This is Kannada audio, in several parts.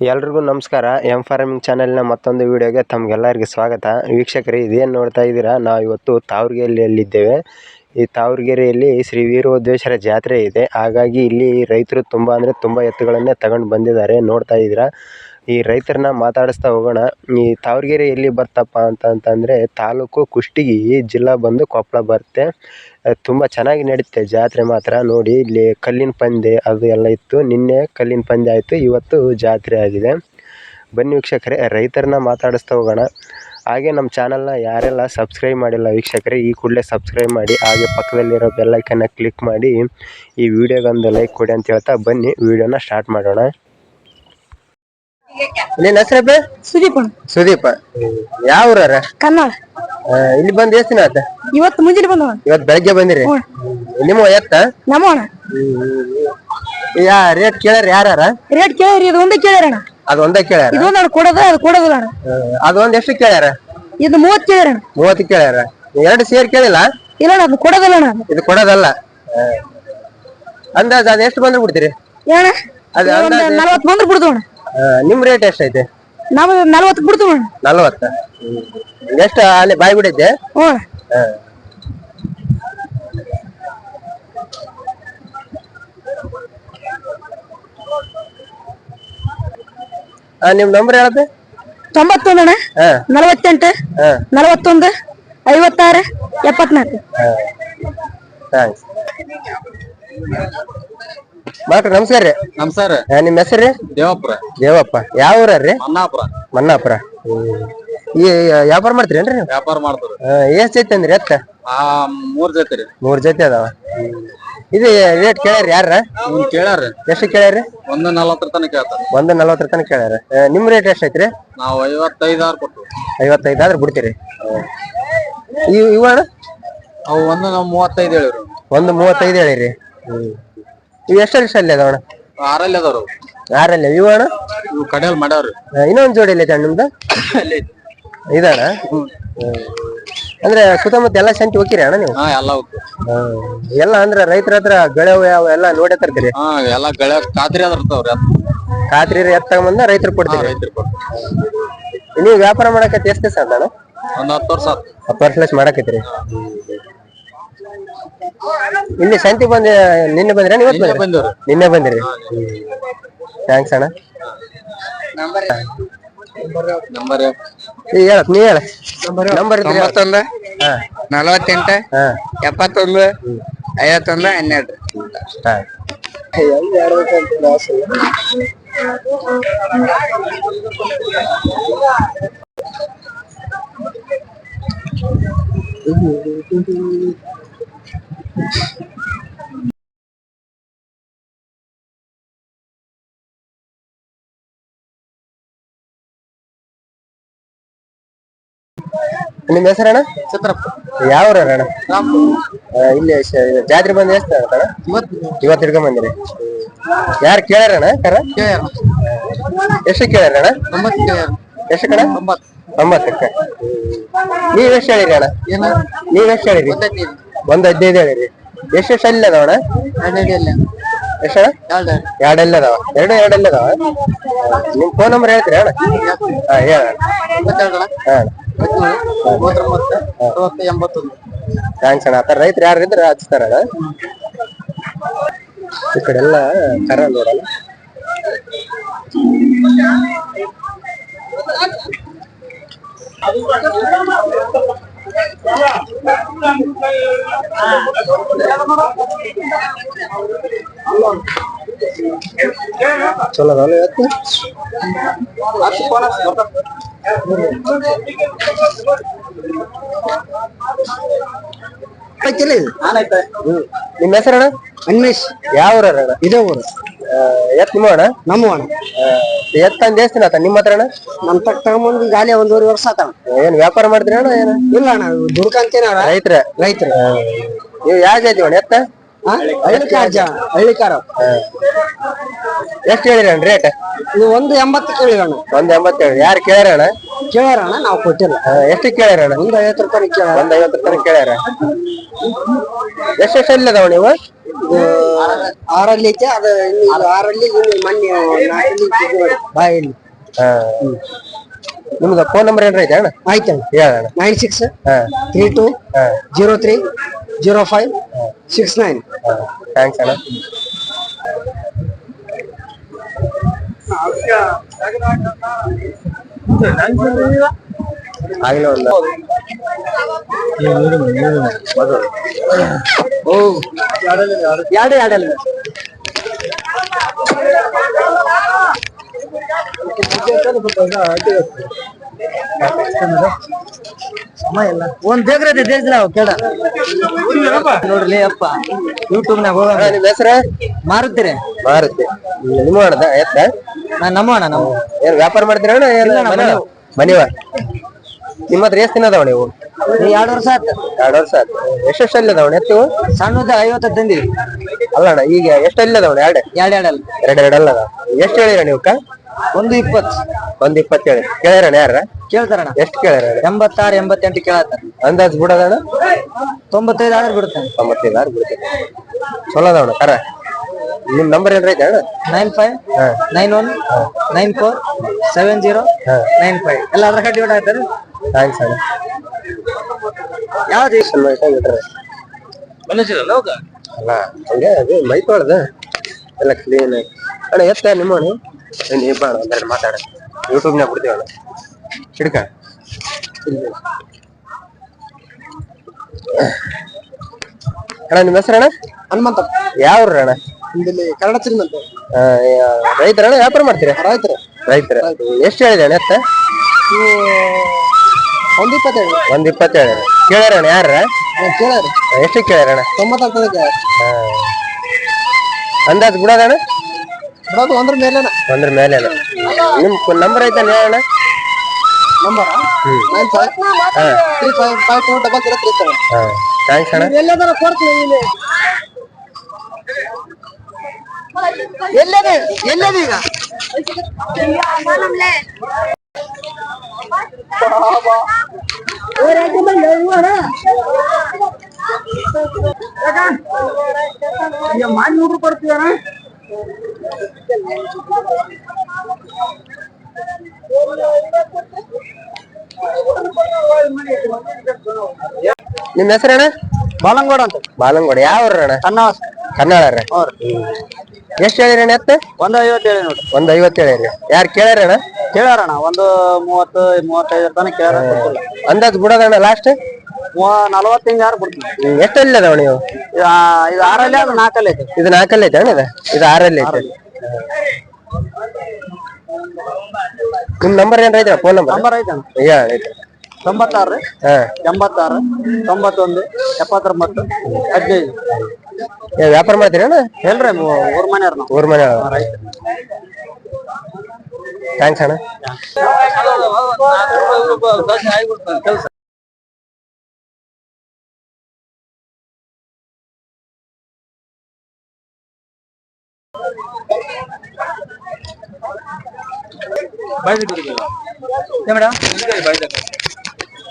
ಎಲ್ರಿಗೂ ನಮಸ್ಕಾರ. ಎಂ ಫಾರ್ಮಿಂಗ್ ಚಾನೆಲ್ನ ಮತ್ತೊಂದು ವಿಡಿಯೋಗೆ ತಮಗೆಲ್ಲರಿಗೂ ಸ್ವಾಗತ. ವೀಕ್ಷಕರೇ, ಇದೇನು ನೋಡ್ತಾ ಇದ್ದೀರಾ? ನಾವು ಇವತ್ತು ತಾವರಗೆರೆಯಲ್ಲಿದ್ದೇವೆ. ಈ ತಾವರ್ಗೆರೆಯಲ್ಲಿ ಶ್ರೀ ವೀರಭದ್ರೇಶ್ವರ ಜಾತ್ರೆ ಇದೆ. ಹಾಗಾಗಿ ಇಲ್ಲಿ ರೈತರು ತುಂಬ ಅಂದರೆ ತುಂಬ ಎತ್ತುಗಳನ್ನೇ ತಗೊಂಡು ಬಂದಿದ್ದಾರೆ. ನೋಡ್ತಾ ಇದ್ದೀರಾ? ಈ ರೈತರನ್ನ ಮಾತಾಡಿಸ್ತಾ ಹೋಗೋಣ. ಈ ತಾವರಗೆರೆ ಎಲ್ಲಿ ಬರ್ತಪ್ಪ ಅಂತಂತಂದರೆ ತಾಲೂಕು ಕುಷ್ಟಗಿ ಜಿಲ್ಲಾ ಬಂದು ಕೊಪ್ಪಳ ಬರುತ್ತೆ. ತುಂಬ ಚೆನ್ನಾಗಿ ನಡೆಯುತ್ತೆ ಜಾತ್ರೆ ಮಾತ್ರ. ನೋಡಿ, ಇಲ್ಲಿ ಕಲ್ಲಿನ ಪಂದೆ ಅದು ಎಲ್ಲ ಇತ್ತು. ನಿನ್ನೆ ಕಲ್ಲಿನ ಪಂದ್ಯ ಆಯಿತು, ಇವತ್ತು ಜಾತ್ರೆ ಆಗಿದೆ. ಬನ್ನಿ ವೀಕ್ಷಕರೇ, ರೈತರನ್ನ ಮಾತಾಡಿಸ್ತಾ ಹೋಗೋಣ. ಹಾಗೆ ನಮ್ಮ ಚಾನಲ್ನ ಯಾರೆಲ್ಲ ಸಬ್ಸ್ಕ್ರೈಬ್ ಮಾಡಿಲ್ಲ ವೀಕ್ಷಕರೇ, ಈ ಕೂಡಲೇ ಸಬ್ಸ್ಕ್ರೈಬ್ ಮಾಡಿ, ಹಾಗೆ ಪಕ್ಕದಲ್ಲಿರೋ ಬೆಲ್ಲೈಕನ್ನ ಕ್ಲಿಕ್ ಮಾಡಿ, ಈ ವಿಡಿಯೋಗೊಂದು ಲೈಕ್ ಕೊಡಿ ಅಂತ ಹೇಳ್ತಾ ಬನ್ನಿ. ವಿಡಿಯೋನ ಸ್ಟಾರ್ಟ್ ಮಾಡೋಣ. ನಿನ್ನ ಹೆಸರಪ್ಪ ಸುದೀಪ್ ಸುದೀಪ. ಯಾವ ಊರ ಕನ್ನಡ. ಇಲ್ಲಿ ಬಂದು ಎಷ್ಟು ದಿನ ಆತ? ಇವತ್ತು ಮುಂಜಾನೆ ಬಂದವ ಇವತ್ತು ಬೆಳಗ್ಗೆ ಬಂದಿರಿ? ನಿಮ್ಮ ಎತ್ತ? ನಮ್ಮವಣ ಯಾ ರೇಟ್ ಕೇಳ್ಯಾರ ಯಾರ ರೇಟ್ ಕೇಳ್ರಿ ಇದು ಒಂದೇ ಕೇಳ್ಯಾರ ಅಣ್ಣ. ಅದು ಒಂದೇ ಕೇಳ್ಯಾರ ಇದು ಒಂದು ಕೊಡೋದ ಅದು ಕೊಡೋದಿಲ್ಲ ಅಣ್ಣ. ಅದು ಒಂದ್ ಎಷ್ಟು ಕೇಳ್ಯಾರ? ಇದು ಮೂವತ್ತು ಕೇಳ್ಯಾರಣ ಮೂವತ್ತು ಕೇಳ್ಯಾರ? ಎರಡು ಸೇರ್ ಕೇಳಿಲ್ಲ? ಇಲ್ಲ ಅಣ್ಣ ಅದು ಕೊಡೋದಲ್ಲ ಅಣ್ಣ ಇದು ಕೊಡೋದಲ್ಲ? ಅಂದಾಜ್ ಅದು ಎಷ್ಟು ಬಂದ್ರೆ ಬಿಡ್ತೀರಿ ಏನ ಅದು ನಲ್ವತ್ತು ಬಂದ್ರೆ ಅಣ್ಣ. ಆ, ನಿಮ್ ರೇಟ್ ಎಷ್ಟೈತೆ? ನಾವು ನಲ್ವತ್ತು ಬಿಡ್ತು ನಲ್ವತ್ತ? ಎಷ್ಟು ಅಲ್ಲಿ ಬಾಯಿ ಬಿಡಿದ್ದೆ ಹ್ಞೂ ನಿಮ್ ನಂಬರ್ ಹೇಳದೆ? ತೊಂಬತ್ತೊಂದು ಅಣ್ಣ. ಹಾ. ನಲವತ್ತೆಂಟು. ಹಾ. ನಲವತ್ತೊಂದು. ಐವತ್ತಾರು. ಎಪ್ಪತ್ನಾಲ್ಕು. ಥ್ಯಾಂಕ್ಸ್ ಡಾಕ್ಟರ್ ನಮಸ್ಕಾರ ರೀ. ನಮಸ್ಕಾರ ಆ, ನಿಮ್ ಹೆಸರು ದೇವಪುರ ದೇವಪ್ಪ ಯಾವ ಊರ್ರಿ ಮನ್ನಾಪುರ. ಮನ್ನಾಪುರ. ಈ ವ್ಯಾಪಾರ ಮಾಡ್ತೀರೇನ್ರಿ ನೀವು? ವ್ಯಾಪಾರ ಮಾಡ್ತಾರೆ ಎಷ್ಟ್ ಐತೆ ಅಂದ್ರಿ ಎತ್ತ? ಆ ಮೂರ್ ಜೊತೆ ರೀ. ಮೂರ್ ಜೊತೆ ಅದಾವ. ಇದು ರೇಟ್ ಕೇಳ್ಯಾರ ಯಾರ ಇವ್ನ್ ಕೇಳ್ಯಾರ ಎಷ್ಟು ಕೇಳ್ಯಾರಿ ಒಂದು ನಲವತ್ತರ ತನಕ ಕೇಳ್ತಾರ ಒಂದು ನಲ್ವತ್ತರ ತನಕ ಕೇಳ್ಯಾರ. ಆ, ನಿಮ್ ರೇಟ್ ಎಷ್ಟ್ ಐತ್ರಿ? ನಾವು ಐವತ್ತೈದಾರು ಕೊಟ್ಟು ಐವತ್ತೈದು ಆದ್ರೆ ಬಿಡ್ತೀರಿ. ಇವ್ ಇವಣ ಅವು ಒಂದು ನಾವು ಮೂವತ್ತೈದು ಹೇಳಿರು ಒಂದು ಮೂವತ್ತೈದು ಹೇಳಿರಿ. ಇವು ಎಷ್ಟು ವರ್ಷ ಅಲ್ಲಿ ಅದಾವಣ ಆರಲ್ಲಿ ಅದಾವ್ರು. ಆರಲ್ಲಿ. ಇವು ಕಡೆಯಲ್ಲಿ ಮಾಡ್ಯಾವ್ರಿ. ಇನ್ನೊಂದು ಜೋಡಿ ಇಲ್ಲ ಅಣ್ಣ ನಿಮ್ದು? ಇದಣ್ಣ? ಅಂದ್ರೆ ಸುತ್ತಮುತ್ತ ಎಲ್ಲ ಸಂತಿ ಹೋಗಿರಿ ಅಣ್ಣ ನೀವು? ಹಾ ಎಲ್ಲ ಹೋಗ್ತು ಹ್ಮ್. ಎಲ್ಲ ಅಂದ್ರೆ ರೈತರ ಹತ್ರ ಗಳೆ ಯಾವ ಎಲ್ಲ ನೋಡೇ ತರ್ತೀರಿ? ಹಾ ಎಲ್ಲ ಗಳೆ ಖಾತ್ರಿ ಅದ ಇರ್ತಾವ್ರಿ. ಖಾತ್ರಿ ಎತ್ತ ತಗೊಂಬಂದ ರೈತರು ಕೊಡ್ತೀರಿ. ರೈತರು ಕೊಟ್ಟು ನೀವು ವ್ಯಾಪಾರ ಮಾಡಕ್ಕೆ ಎಷ್ಟು ದಿವಸ ಅಣ್ಣ? ಒಂದ್ ಹತ್ತು ವರ್ಷ ಹತ್ತು ವರ್ಷ ಮಾಡಕತ್ತೀರಿ. ಇಲ್ಲಿ ಸಂತಿ ಬಂದ ನಿನ್ನೆ ಬಂದಿರ? ಇವತ್ತು ಬಂದ್ರಿ? ನಿನ್ನೆ ಬಂದಿರಿ. ಥ್ಯಾಂಕ್ಸ್ ಅಣ್ಣ. ನಂಬರ್ ಹೇಳತ್ ನೀ ಹೇಳ ನಂಬರ್ ಹೇಳು. ತೊಂಬತ್ತೊಂದು ನಲವತ್ತೆಂಟು ಎಪ್ಪತ್ತೊಂದು ಐವತ್ತೊಂದು ಹನ್ನೆರಡು ಹಾ ಹೆಂಗ್ ಆಡ್ಬೇಕಂತ ಆಸೆ ನಿಮ್ಮ ಹೆಸರಣ್ಣ ಚಿತ್ರಪ್ಪ. ಯಾವ ಅಣ್ಣ? ಇಲ್ಲಿ ಜಾತ್ರೆ ಬಂದ ಎಷ್ಟು ಅಣ್ಣ ಇವತ್ತು ಹಿಡ್ಕೊಂಡ್ ಬಂದಿರಿ ಯಾರು ಕೇಳ್ಯಾರಣ್ಣ ಕರ ಎಷ್ಟು ಕೇಳ್ಯಾರಣ್ಣ ಎಷ್ಟು ಕಣ ಒಂಬತ್ತಕ್ಕ. ನೀವ್ ಎಷ್ಟು ಹೇಳಿರಿ ಅಣ್ಣ? ನೀವ್ ಎಷ್ಟು ಹೇಳಿರಿ? ಒಂದ್ ಹದಿನೈದು ಹೇಳಿರಿ ಎಷ್ಟು ಎಷ್ಟು ಅಲ್ಲಿ ಅದಾವಣ ಎಷ್ಟ ಎರಡೆಲ್ಲ ಅದಾವ. ಎರಡು ಎರಡು ಅಲ್ಲಿ ಅದಾವ? ನಿಮ್ ಫೋನ್ ನಂಬರ್ ಹೇಳ್ತೀರಿ ಅಣ್ಣ? ಹಾ ಹೇಳ ಥ್ಯಾಂಕ್ಸ್ ಅಣ್ಣ. ಆತರ ರೈತರು ಯಾರು ಇದ್ರೆ ಹಚ್ತಾರ ಈ ಕಡೆ ಎಲ್ಲ ಕರ ನೋಡಲ್ಲ. ಚಲೋ ಇವತ್ತು ಹ್ಮ್. ನಿಮ್ಮ ಹೆಸರಣ್ಣ ಅನ್ಮೇಶ್ ಯಾವ ಊರ ಇದೇ ಊರು. ಎತ್ ನಿಮ್ಮ ಅಣ್ಣ? ನಮ್ಮ ಅಣ್ಣ. ಎತ್ ತಂದ್ ಎಷ್ಟು ಆತ? ನಿಮ್ಮ ಹತ್ರ ಅಣ್ಣ? ನಮ್ ತಕ್ಕ ತಗೊಂಬಂದು ಗಾಲಿ ಒಂದೂವರೆ ವರ್ಷ ಆತ ಏನ್ ವ್ಯಾಪಾರ ಮಾಡಿದ್ರಿ ಅಣ್ಣ ಏನ? ಇಲ್ಲ ಅಣ್ಣ ದುಡ್ಕಂತೇನ ರೈತರ? ರೈತರ. ನೀವು ಯಾವ ಜಾತಿ ಅಣ್ಣ? ಎತ್ತ? ಹಳ್ಳಿಕಾರ ಜ ಹಳ್ಳಿಕಾರ ಎಷ್ಟು ಹೇಳಿರಿ ಅಣ್ಣ ರೇಟ್ ಇದು ಒಂದು ಎಂಬತ್ತು ಕೇಳಿರಣ್ಣ ಒಂದ್ ಎಂಬತ್ತೇಳು ಯಾರು ಕೇಳ್ಯಾರ ಅಣ್ಣ? ಕೇಳ್ಯಾರಣ್ಣ ನಾವು ಕೊಟ್ಟಿಲ್ಲ. ಎಷ್ಟು ಕೇಳ್ಯಾರ ಅಣ್ಣ? ಒಂದು ಐವತ್ತು ರೂಪಾಯಿ ಕೇಳ ಒಂದ್ ಐವತ್ತು ರೂಪಾಯಿ ಕೇಳ್ಯಾರ. ಎಷ್ಟೆಷ್ಟು ಅಲ್ಲಿ ಅದಾವ ನೀವು ಆರಲ್ಲಿ ಐತೆ ಅದು ಆರಲ್ಲಿ ಇನ್ನು ಮೊನ್ನೆ ನಾಲ್ಕಲ್ಲಿ ನೋಡಿ, ಬಾಯಲ್ಲಿ. ಹಾ. ನಿಮ್ದು ಫೋನ್ ನಂಬರ್ ಏನ್ರ ಐತೆ ಅಣ್ಣ? ಆಯ್ತು ಹೇಳಣ್ಣ ನೈನ್ ಸಿಕ್ಸ್ ಹಾ. Three two zero three zero five six nine thanks ಅಣ್ಣ. ಓ ಒಂದು. ಎರಡು ಎರಡಲ್ಲ ಒಂದ್ ಬೇಕ್ರೆ ದೇಶಲ್ಲ ಕೇಳ ನೋಡ್ರಿ ಅಪ್ಪ. ಯೂಟ್ಯೂಬ್ ನಾಗ ಹೋಗ ನಿಮ್ ನಿಮ್ಮ ಹೆಸರ? ಮಾರುತ್ತೀರಿ. ಮಾರುತಿ ನಿಮ್ಮ ಅಣ್ಣದ ಎತ್ತ? ನಾ ನಮ್ಮಣ್ಣ ನಮ್ಮ ಏನ್ ವ್ಯಾಪಾರ ಮಾಡ್ತೀರ ಅಣ್ಣ ಅಣ್ಣ? ಮನೆವ ನಿಮ್ಮ ಹತ್ರ ಎಷ್ಟು ದಿನ ಅದಾವ ನೀವು? ಎರಡು ವರ್ಷ ಆಯ್ತು. ಎರಡು ವರ್ಷ ಆಯ್ತು. ಎಷ್ಟೆಷ್ಟು ಅಲ್ಲಿ ಅದಾವಣ ಎತ್ತು? ಸಣ್ಣದ ಐವತ್ತು ತಂದಿವಿ ಅಲ್ಲ ಅಣ್ಣ ಈಗ ಎಷ್ಟು ಅಲ್ಲಿ ಅದಾವಣ ಎರಡು? ಎರಡು ಎರಡಲ್ಲ ಎರಡು ಎರಡು ಅಲ್ಲ ಅದಾವ. ಎಷ್ಟು ಹೇಳಿರ ನೀವು ಕ ಒಂದು ಇಪ್ಪತ್ತು. ಒಂದು ಇಪ್ಪತ್ತು ಹೇಳಿ ಕೇಳ್ಯಾರಣ ಯಾರ ಕೇಳ್ತಾರಣ ಎಷ್ಟು ಕೇಳ್ಯಾರ ಎಂಬತ್ತಾರು ಎಂಬತ್ತೆಂಟು ಕೇಳತ್ತಾರ. ಅಂದಾಜ್ ಬಿಡೋದಣ್ಣ ತೊಂಬತ್ತೈದು ಆದ್ರೆ ಬಿಡ್ತಾನೆ ತೊಂಬತ್ತೈದು ಆರು ಬಿಡ್ತಾನೆ ಚಲೋ ಅದಾವಣ ಕರ. ನಿಮ್ ನಂಬರ್ ಏನ್ರ ಐತೆ ಅಣ್ಣ? Nine five nine one nine four seven zero nine five. ಎಲ್ಲ ಅದ್ರ ಕಟ್ಟಿ ಆಯ್ತಾರೆ ಥ್ಯಾಂಕ್ಸ್ ಅಣ್ಣ. ಯಾವ್ದು ಸ್ವಲ್ಪ ಇಟ್ರೆ ಅಲ್ಲ ಹಂಗೆ ಅದು ಮೈ ತೊಳ್ದ ಎಲ್ಲ ಕ್ಲೀನ್ ಅಣ್ಣ ಎತ್ತ ನಿಮ್ಮ ಅಣ್ಣ ನೀ ಒಂದೆರಡು ಮಾತಾಡ. ಯೂಟ್ಯೂಬ್ನಾಗ ಬಿಡ್ತೀವಿ ಅಣ್ಣ ಹಿಡ್ಕ. ಅಣ್ಣ ನಿಮ್ಮ ಹೆಸರಣ್ಣ ಅಣ್ಣ? ಹನುಮಂತ. ಯಾವ್ರ ಅಣ್ಣ? ಇಲ್ಲಿ ಕನ್ನಡ ಯಾ- ರೈತರಣ್ಣ ವ್ಯಾಪಾರ ಮಾಡ್ತೀರಾ? ರೈತರ. ರೈತರ. ಎಷ್ಟು ಹೇಳಿದೆ ಅಣ್ಣ ಎತ್ತ? ಒಂದು ಇಪ್ಪತ್ತೇಳು. ಒಂದ್ ಇಪ್ಪತ್ತೇಳು ಕೇಳ್ಯಾರಣ್ಣ ಯಾರ ಕೇಳಾರಿ. ಎಷ್ಟು ಕೇಳ್ಯಾರಣ್ಣ ತೊಂಬತ್ತಂತದ ಅಂದಾಜ್ ಬಿಡೋದಣ್ಣ? ಬಿಡೋದು ಒಂದ್ರ ಮೇಲೆನ. ಒಂದ್ರ ಮೇಲೆ ನಿಮ್ ನಂಬರ್ ಐತೆ ಅಣ್ಣ number? Nine five. Three five five two double zero three seven. ಹಾ. ಥ್ಯಾಂಕ್ಸ್ ಅಣ್ಣ. ಎಲ್ಲದರ ಕೊಡ್ತೀನಿ ಇಲ್ಲಿ. ಎಲ್ಲದೆ? ಎಲ್ಲದೆ ಈಗ? ಮಾಡಿ ನೋಡ್ರು ಕೊಡ್ತೀವಣ ನಿಮ್ ಹೆಸರಣ್ಣ? ಬಾಲಂಗೋಡ ಅಂತ. ಬಾಲಂಗೋಡ. ಯಾವ ಅಣ್ಣ ಕನ್ನಡ ರೀ ಎಷ್ಟು ಹೇಳಿರಣ್ಣ ಎತ್ತ ಒಂದ್ ಐವತ್ತೇಳು ನೋಡಿ ಒಂದ್ ಐವತ್ತು ಹೇಳಿರಿ ಯಾರು ಕೇಳ್ಯಾರಣ್ಣ? ಕೇಳಾರಣ ಒಂದು ಮೂವತ್ತು ಮೂವತ್ತೈದು ತನಕ ಕೇಳಾರ ಅಂದಾಜು ಅಂದಾಜ್ ಬಿಡೋದಣ್ಣ ಲಾಸ್ಟ್ ಮೂವ- ನಲವತ್ತು ಹಿಂಗ ಯಾರು ಬಿಡ್ತೀನಿ ಎಷ್ಟಲ್ಲಿ ಅದಾವ ನೀವು? ಇದು ಆ- ಇದು ಆರಲ್ಲಿ ಅದು ನಾಲ್ಕಲ್ಲಿ ಐತೆ. ಇದು ನಾಲ್ಕಲ್ಲಿ ಐತೆ ಅಣ್ಣ ಇದು? ಇದು ಆರಲ್ಲಿ ಐತೆ. ನಿಮ್ ನಂಬರ್ ಏನ್ರ ಐತೆ ಫೋನ್ ನಂಬರ್ ನಂಬರ್ ಐತೆ ಯಾ ಐತೆ. ತೊಂಬತ್ತಾರು ರೀ ಹಾ. ಎಂಬತ್ತಾರು ತೊಂಬತ್ತೊಂದು ಎಪ್ಪತ್ತೊಂಬತ್ತು ಹದಿನೈದು. ಏ, ವ್ಯಾಪಾರ ಮಾಡ್ತೀರಣ್ಣ ಹೇಳ್ರಿ ಊರ್ ಮನೆಯವ್ರು ನಾವು. ಊರ್ ಮನೆ ಥ್ಯಾಂಕ್ಸ್ ಅಣ್ಣ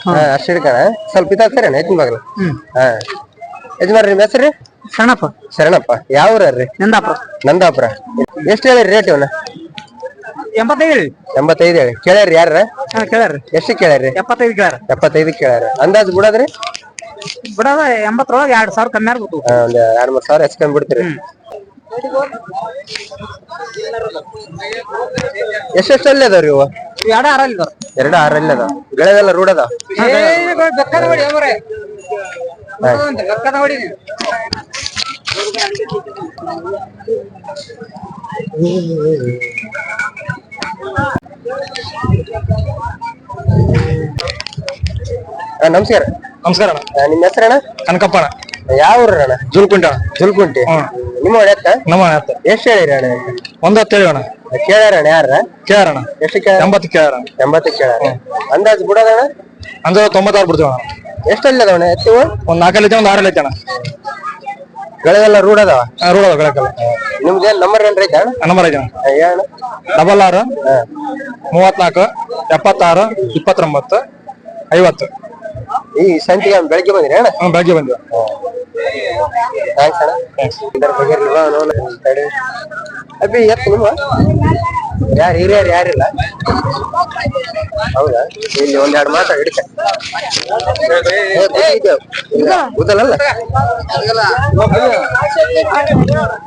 ಹಾ. ಅಷ್ಟು ಹಿಡ್ಕಣ ಸ್ವಲ್ಪ ಇದಾಗ್ತಾರ ಹೆಚ್ಚಿನ ಬಾಗಲ ಹಾ. ಯಜಮಾನ್ರಿ ನಿಮ್ಮ ಹೆಸರು? ಶರಣಪ್ಪ. ಶರಣಪ್ಪ. ಯಾವ ಊರ್ರಿ ನಂದಾಪುರ. ನಂದಾಪುರ. ಎಷ್ಟು ಹೇಳಿ ರೇಟ್ ಇವನ್ನ? ಎಂಬತ್ತೈದು. ಹೇಳಿ ಎಂಬತ್ತೈದು. ಹೇಳಿ ಕೇಳ್ಯಾರಿ ಯಾರ ಹಾ ಕೇಳ್ಯಾರ್ರಿ ಎಷ್ಟು ಕೇಳ್ಯಾರಿ ಎಪ್ಪತ್ತೈದು ಕೇಳ್ಯಾರ ಎಪ್ಪತ್ತೈದು ಕೇಳ್ಯಾರ ಅಂದಾಜ್ ಬಿಡೋದ್ರಿ? ಬಿಡೋದ ಎಂಬತ್ತರೊಳಗೆ ಎರಡ್ ಸಾವಿರ ಕಮ್ಮಿ ಆಗ್ಬೇಕು ಹಾ, ಒಂದ್ ಎರಡ್ ಮೂರ್ ಸಾವಿರ ಹೆಚ್ಚು ಕಮ್ಮಿ ಬಿಡ್ತೀರಿ. ಎಷ್ಟೆಷ್ಟಲ್ಲಿ ಅದಾವ್ರಿ ಇವು? ಎರಡು ಆರಲ್ಲಿ ಇದಾವ ಎರಡು ಆರಲ್ಲಿ ಅದಾವ. ಗೆಳೆದೆಲ್ಲ ರೂಢ ಅದಾವ? ಬೆಕ್ಕದ ನಮಸ್ಕಾರ. ನಮಸ್ಕಾರ ಅಣ್ಣ. ಹಾ, ನಿಮ್ಮ ಕನಕಪ್ಪ ಅಣ್ಣ. ಯಾವ ಊರಣ್ಣ? ಜುಲ್ಕುಂಟ ಜುಲ್ಕುಂಟಿ. ನಿಮ್ಮ ಎತ್ತ ನಮ್ಮ ಆತ ಎಷ್ಟು ಹೇಳಿರಿ ಅಣ್ಣ ಒಂದು ಹತ್ತು ಹೇಳಿ ಅಣ್ಣ. ಕೇಳ್ಯಾರಣ್ಣ ಯಾರ? ಕೇಳಾರಣ ಎಷ್ಟು ಕೇಳ ಎಂಬತ್ತು ಕೇಳಾರ ಎಂಬತ್ತು ಕೇಳ್ಯಾರ ಅಂದಾಜ್ ಬಿಡೋದಣ್ಣ? ಅಂದ್ರೆ ತೊಂಬತ್ತಾರು ಬಿಡ್ತೀವಿ ಅಣ್ಣ. ಎಷ್ಟಲ್ಲಿ ಅದಾವಣ್ಣ ಎತ್ತಿವು? ಒಂದ್ ನಾಲ್ಕಲ್ಲಿ ಐತೆ ಒಂದ್ ಆರಲ್ಲಿ ಐತೆ ಅಣ್ಣ. ಗೆಳೆದೆಲ್ಲ ರೂಢ ಅದಾವ? ಆ, ರೂಢ ಅದಾವ ಗಳಕಲ್ಲ ನಿಮ್ದೇನ್ ನಂಬರ್ ಏನ್ರಿ ಐತೆ ನಂಬರ್ ಐತೆ ಅಣ್ಣ. ಡಬಲ್ ಆರು ಮೂವತ್ನಾಲ್ಕು ಎಪ್ಪತ್ತಾರು ಇಪ್ಪತ್ತೊಂಬತ್ತು ಐವತ್ತು. ಈ ಸಂತಿಗೆ ಬೆಳಗ್ಗೆ ಬಂದಿರಿ ಅಣ್ಣ? ಹ್ಮ್ ಬೆಳಗ್ಗೆ ಬಂದಿವ. ಥ್ಯಾಂಕ್ಸ್ ಅಣ್ಣ. ಇದರ ಬಗ್ಗೆ ಇಲ್ವಾ? ನೋಡ ತಡಿ ಅಬ್ಬಿ ಎತ್ತು ನಿಮ್ಮ? ಯಾರು ಹಿರಿಯರು ಯಾರಿಲ್ಲ ಹೌದಾ? ಇಲ್ಲಿ ಒಂದೆರಡು ಮಾತ ಹಿಡಿತ. ಗೊತ್ತಲ್ಲ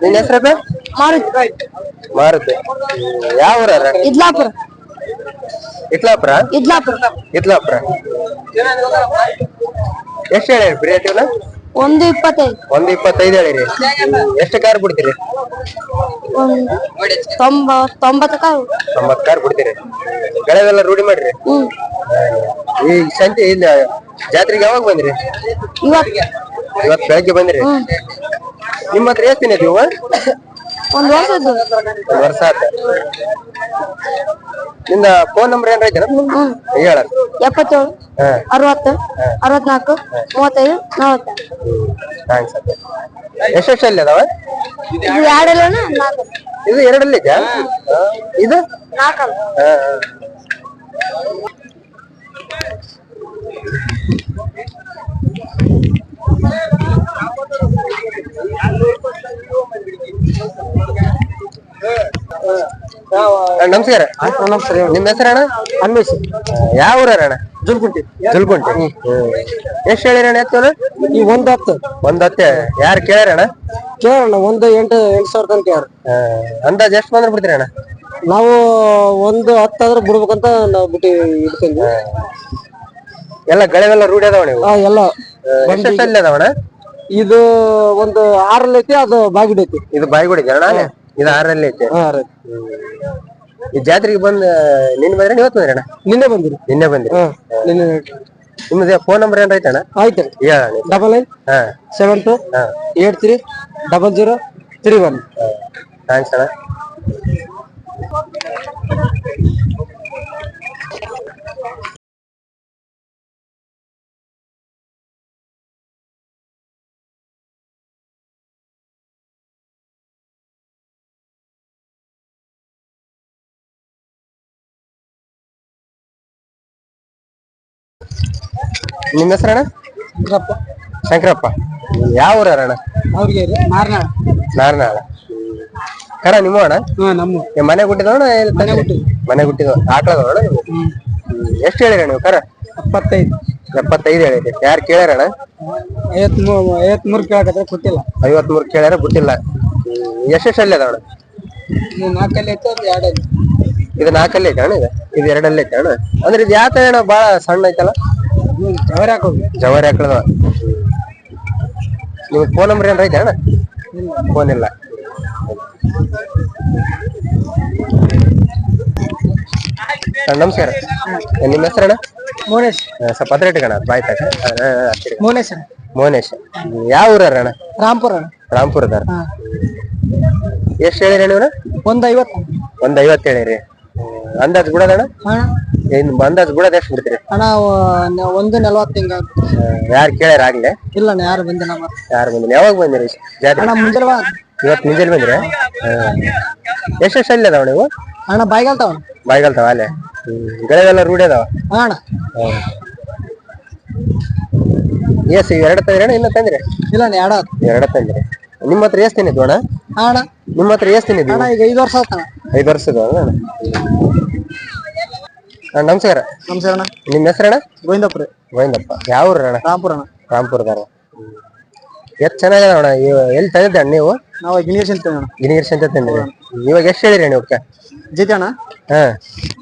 ನಿನ್ನ ಹೆಸರಪ್ಪ ಮಾರುತಿ. ಮಾರುತಿ. ಯಾವ ಊರ ಇದ್ಲಾಪುರ. ಇತ್ಲಾಪುರ ಇದ್ಲಾಪುರ. ಇತ್ಲಾಪುರ ಎಷ್ಟು ಹೇಳಿರಿ ರೇಟಿವ್ನ ಒಂದು ಇಪ್ಪತ್ತೈದು. ಒಂದು ಇಪ್ಪತ್ತೈದು ಹೇಳಿರಿ ಎಷ್ಟು ಕಾರ್ ಬಿಡ್ತೀರಿ? ಒಂದು ತೊಂಬ ತೊಂಬತ್ತು ಕಾವು ತೊಂಬತ್ತು ಕಾರ್ ಬಿಡ್ತೀರಿ. ಗಳವೆಲ್ಲ ರೂಢಿ ಮಾಡ್ರಿ. ಹ್ಮ್. ಈ ಸಂಜೆ ಇಲ್ಲ ಜಾತ್ರೆಗೆ ಯಾವಾಗ ಬಂದ್ರಿ? ಇವತ್ತು. ಇವತ್ತು ಬೆಳಗ್ಗೆ ಬಂದ್ರಿ? ನಿಮ್ಮ ಹತ್ರ ಎಷ್ಟು ದಿನ ಒಂದು ವರ್ಷದ್ದು ಒಂದು ವರ್ಷ ಆತ ನಿಂದ ಫೋನ್ ನಂಬರ್ ಏನ್ರ ಐತೆ ಹೇಳ. ಎಪ್ಪತ್ತೇಳು ಅರವತ್ತು ಅರವತ್ನಾಲ್ಕು ಮೂವತ್ತೈದು ನಲವತ್ತು ಥ್ಯಾಂಕ್ಸ್ ಎಷ್ಟೆಷ್ಟು ಅಲ್ಲಿ ಅದಾವ? ಇದು ಎರಡಲ್ಲ ನಾಲ್ಕು. ಇದು ಎರಡಲ್ಲಿ ಇದೆಯಾ. ಇದು? ನಾಲ್ಕಲ್ಲ. ಹಾ, ಹಾ. ಅಣ್ಣ, ನಮಸ್ಕಾರ. ನಮಸ್ಕಾರ. ನಿಮ್ಮ ಅಣ್ಣ? ಅನ್ವೇಷ್. ಯಾವ ಊರ ಅಣ್ಣ? ಜುಲ್ಕುಂಟಿ. ಜುಲ್ಕುಂಟಿ. ಎಷ್ಟು ಹೇಳಿರಣ್ಣ ಎತ್ತೋಣ ಈ ಒಂದ್ ಹತ್ತು. ಒಂದ್ ಹತ್ತೆ? ಯಾರು ಕೇಳ್ಯಾರಣ ಕೇಳೋಣ ಒಂದು ಎಂಟು ಎಂಟು ಸಾವಿರ ತನಕ ಕೇಳ್ರಿ ಅಂದಾಜ್ ಎಷ್ಟು ಬಂದ್ರೆ ಬಿಡ್ತೀರಿ ಅಣ್ಣ? ನಾವು ಒಂದು ಹತ್ತಾದ್ರೆ ಬಿಡ್ಬೇಕಂತ ನಾವು ಬಿಟ್ಟು ಇಡ್ತೀವಿ. ಎಲ್ಲ ಗಳೆಲ್ಲ ರೂಢಿ ಅದಾವ ನೀವು? ಆ, ಎಲ್ಲ. ಅದಾವಣ್ಣ? ಇದು ಒಂದು ಆರಲ್ಲಿ ಐತಿ ಅದು ಬಾಗಿಡ ಐತಿ. ಇದು ಬಾಯಿಗುಡಿ ಅಣ್ಣ ಇದು ಆರಲ್ಲಿ ಐತಿ. ಹಾ ರೀ ಈ ಜಾತ್ರೆಗೆ ಬಂದ್ ನಿನ್ ಬಂದ್ರೆ ಇವತ್ತು ಬಂದ್ರಿ ಅಣ್ಣ ನಿನ್ನೆ ಬಂದಿರಿ. ನಿನ್ನೆ ಬಂದ್ರಿ. ಹಾ ನಿನ್ನೆ ನಿಮ್ಮದು ಫೋನ್ ನಂಬರ್ ಏನ್ ಐತಣ್ಣ? ಆಯ್ತು ಹೇಳ ಡಬಲ್ ನೈನ್ ಹಾ. ಸೆವೆನ್ ಟು ಹಾ. Eight three double zero three one thanks ಅಣ್ಣ. ನಿಮ್ಮ ಹೆಸರಣ್ಣ ಶಂಕರಪ್ಪ. ಯಾವ ಊರಣ್ಣ ಅವ್ರಿಗೆ ಮಾರ್ನಾಳ ನಾರ್ನಾಳ ಕರ ನಿಮ್ಮ ಅಣ್ಣ? ಹಾ ನಮ್ಮ ಮನೆ ಹುಟ್ಟಿದವಣ ಮನೆ ಹುಟ್ಟಿದ ಮನೆ ಹುಟ್ಟಿದ ಆಕಳದವಣ ನೀವು? ಎಷ್ಟು ಹೇಳಿರ ನೀವು ಕರ? ಎಪ್ಪತ್ತೈದು. ಎಪ್ಪತ್ತೈದು ಹೇಳಿರಿ. ಯಾರು ಕೇಳ್ಯಾರ ಅಣ್ಣ? ಐವತ್ಮೂರು ಕೇಳಕತ್ರ ಕೊಟ್ಟಿಲ್ಲ. ಐವತ್ಮೂರು ಕೇಳ್ಯಾರ ಬಿಟ್ಟಿಲ್ಲ ಎಷ್ಟೆಷ್ಟು ಅಲ್ಲಿ ಅದಾವಣ ನಾಲ್ಕಲ್ಲಿ ಐತೆ ಒಂದು ಎರಡು ಐತಿ ಇದು ನಾಲ್ಕಲ್ಲಿ ಐತೆ ಅಣ್ಣ ಇದು? ಇದು ಎರಡಲ್ಲಿ ಐತೆ ಅಣ್ಣ. ಅಂದ್ರೆ ಇದು ಯಾತ ಅಣ್ಣ ಭಾಳ ಸಣ್ಣ ಐತಲ್ಲ? ಜವರಿ ಹಾಕೋದು ಜವಾರಿ ಹಾಕಳದವ ನಿಮ್ಗೆ ಫೋನ್ ನಂಬರ್ ಏನ್ರ ಐತೆ ಅಣ್ಣ ಫೋನ್ ಇಲ್ಲ. ಅಣ್ಣ, ನಮಸ್ಕಾರ. ನಿಮ್ಮ ಅಣ್ಣ? ಮೋನೇಶ್. ಸ್ವಲ್ಪ ಹತ್ರ ಇಟ್ಕಣ ಬಾಯ್ ತಕ ಮೋನೇಶ್ ಮೋನೇಶ್. ಯಾವ ಊರಣ್ಣ ರಾಮ್ಪುರ ರಾಮ್ಪುರದಾರ ಅದಾರ ಎಷ್ಟು ಹೇಳಿರಿ ನೀವು ಒಂದ್ ಐವತ್ತು ಒಂದ್ ಐವತ್ತು ಹೇಳಿರಿ. ಅಂದಾಜ್ ಬಿಡೋದಣ್ಣ? ಏನ್ ಅಂದಾಜ್ ಬಿಡೋದ್ ಎಷ್ಟು ಬಿಡ್ತೀರಿ? ಅಣ್ಣ ವ- ಒಂದು ನಲವತ್ತು ಹಿಂಗ ಯಾರು ಕೇಳ್ಯಾರ ಆಗ್ಲೇ? ಇಲ್ಲ ಅಣ್ಣ ಯಾರು ಬಂದಿಲ್ಲ ನಮ್ಮ ಯಾರು ಬಂದಿಲ್ಲ? ಯಾವಾಗ ಬಂದಿರಿ ಜಾತ್ರೆ? ಅಣ್ಣ ಮುಂಜಾನೆ ಬಾ. ಇವತ್ತು ಮುಂಜಾನೆ ಬಂದ್ರೆ? ಎಷ್ಟೆಷ್ಟು ಅಲ್ಲಿ ಅದಾವ ನೀವು? ಅಣ್ಣ ಬಾಯ್ಗಲ್ತಾವ ಬಾಯ್ಗಲ್ತಾವ ಅಲ್ಲೇ. ಗಳಿಗೆಲ್ಲ ರೂಢಿ ಅದಾವ? ಅಣ್ಣ. ಎಸ್ ಎರಡು ತಂದ್ರಿ ಇಲ್ಲ ತಂದ್ರಿ? ಇಲ್ಲ ಅಣ್ಣ ಎರಡ. ಎರಡು ತಂದ್ರಿ? ನಿಮ್ಮ ಹತ್ರ ಎಷ್ಟು ತಿನ್ನಿದ್ವು ಅಣ್ಣ? ಅಣ್ಣ. ನಿಮ್ಮ ಹತ್ರ ಎಷ್ಟು ತಿನ್ನಿದ್ವು ಅಣ್ಣ ಈಗ ಐದು ವರ್ಷ ಆತಣ್ಣ ಐದು ವರ್ಷದ ಅಣ್ಣ? ಅಣ್ಣ, ನಮಸ್ಕಾರ. ನಮಸ್ಕಾರ ಅಣ್ಣ. ನಿಮ್ಮ ಹೆಸರಣ್ಣ? ಗೋವಿಂದಪುರ ಗೋವಿಂದಪ್ಪ. ಯಾವ ಊರು ಅಣ್ಣ ರಾಮ್ಪುರ ಅಣ್ಣ. ರಾಮ್ಪುರದಾರ ಎಷ್ಟು ಚೆನ್ನಾಗಿದೆ ಅಣ್ಣ ಇವ ಎಲ್ಲಿ ತಂದಿದ್ದೆ ಅಣ್ಣ ನೀವು? ನಾವು ಗಿಣಿಯರ್ಸ್ ಅಂತ ಅಣ್ಣ. ಗಿನಿಗಿರ್ಸ್ ಅಂತ ತಂದ್ರಿ ಇವಾಗ ಎಷ್ಟು ಹೇಳಿರಿ ಅಣ್ಣ ಇವಕ್ಕೆ? ಜೊತೆ ಅಣ್ಣ? ಹಾ.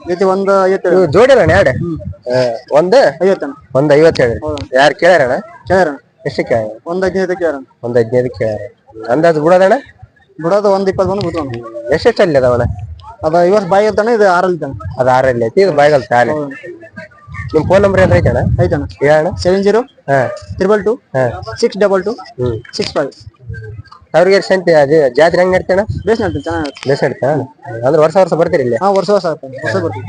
ಜೊತೆ ಒಂದು ಐವತ್ತು ನೀವು ಜೋಡಿ ಅಣ್ಣ ಎರಡು ಹಾ ಒಂದು? ಐವತ್ತು ಅಣ್ಣ. ಒಂದು ಐವತ್ತು ಹೇಳಿರಿ ಯಾರು ಕೇಳ್ಯಾರಣ್ಣ? ಕೇಳ್ಯಾರ ಎಷ್ಟು ಕೇಳ ಒಂದು ಹದಿನೈದು ಕೇಳ್ಯಾರ ಒಂದು ಹದಿನೈದು ಕೇಳ್ಯಾರ. ಅಂದಾಜು ಬಿಡೋದಣ್ಣ? ಬಿಡೋದು ಒಂದು ಇಪ್ಪತ್ತು ಬಂದು ಬಿಟ್ಟು ಎಷ್ಟೆಷ್ಟು ಅಲ್ಲಿ ಅದಾವಣ್ಣ? ಅದು ಇವತ್ತು ಬಾಯಿ ಇರ್ತಾನೆ ಇದು ಆರಲ್ಲಿ ಅದ ಅದು ಆರಲ್ಲಿ ಐತಿ ಇದು ಬಾಯಿಗಲ್ ತಾನೆ ನಿಮ್ ಫೋನ್ ನಂಬರ್ ಏನ್ ಐತಣ ಐತಣ ಹೇಳಣ್ಣ ಸೆವೆನ್ ಜೀರೋ ಹಾ. ತ್ರಿಬಲ್ ಟು ಹಾ. ಸಿಕ್ಸ್ ಡಬಲ್ ಟು ಹ್ಮ್. ಸಿಕ್ಸ್ ಫೈವ್ ಅವ್ರಿಗೆ ಸಂತೆ ಅದೇ ಜಾತ್ರೆ ಹೆಂಗ್ ನಡ್ತಾಣ ಬೇಸ್ ನಡ್ತೀನಿ ಚೆನ್ನಾಗಿ ಬೇಸ್ ನಡ್ತಾ ಅಂದ್ರೆ ವರ್ಷ ವರ್ಷ ಬರ್ತೀರಿ ಇಲ್ಲಿ? ಹಾ ವರ್ಷ ವರ್ಷ ಆಗ್ತಾನೆ ವರ್ಷ ಬರ್ತೀವಿ.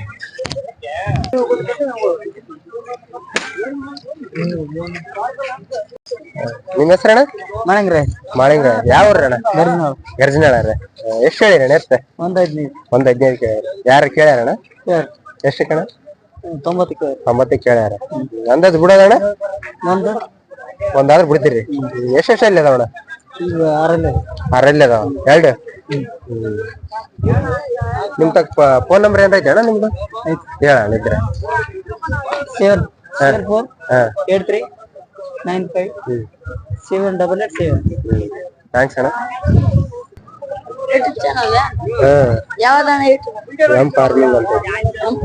ನಿಮ್ಮ ಹೆಸರಣ್ಣ? ಮಾಡಂಗ್ರೆ ಮಾಳಿಂಗ ಯಾವ ಊರಣ್ಣ ಗರ್ಜನಾಳ. ರೀ ಎಷ್ಟು ಹೇಳಿರಣ್ಣ ಎಷ್ಟು ಒಂದ್ ಹದಿನೈದು. ಒಂದ್ ಹದಿನೈದು ಕೇಳ್ಯಾರ ಯಾರು ಕೇಳ್ಯಾರಣ್ಣ? ಎಷ್ಟು ಕಣ ತೊಂಬತ್ತು ತೊಂಬತ್ತು ಕೇಳ್ಯಾರ. ಅಂದಾಜು ಬಿಡೋದಣ್ಣ? ಒಂದು ಒಂದಾದ್ರೆ ಬಿಡ್ತೀರಿ. ಎಷ್ಟು ಅದಾವಣ ಅಲ್ಲಿ ಆರಲ್ಲಿ. ಆರಲ್ಲಿ ಅದಾವ. ಎರಡು? ನಿಮ್ ತಕ್ಕ ಫೋನ್ ನಂಬರ್ ಏನ್ರೈತೆ ಅಣ್ಣ ನಿಮ್ದು? ಹೇಳ ಇದ್ರೆ. Seven four eight three nine five seven double eight seven thanks ಅಣ್ಣ. ಯೂಟ್ಯೂಬ್ ಚಾನಲ್ ಯಾವ್ದಣ್ಣ ಯೂಟ್ಯೂಬ್ ಎಂ ಫಾರ್ಮಿಂಗ್ ಅಂತ. ಹ್ಮ್.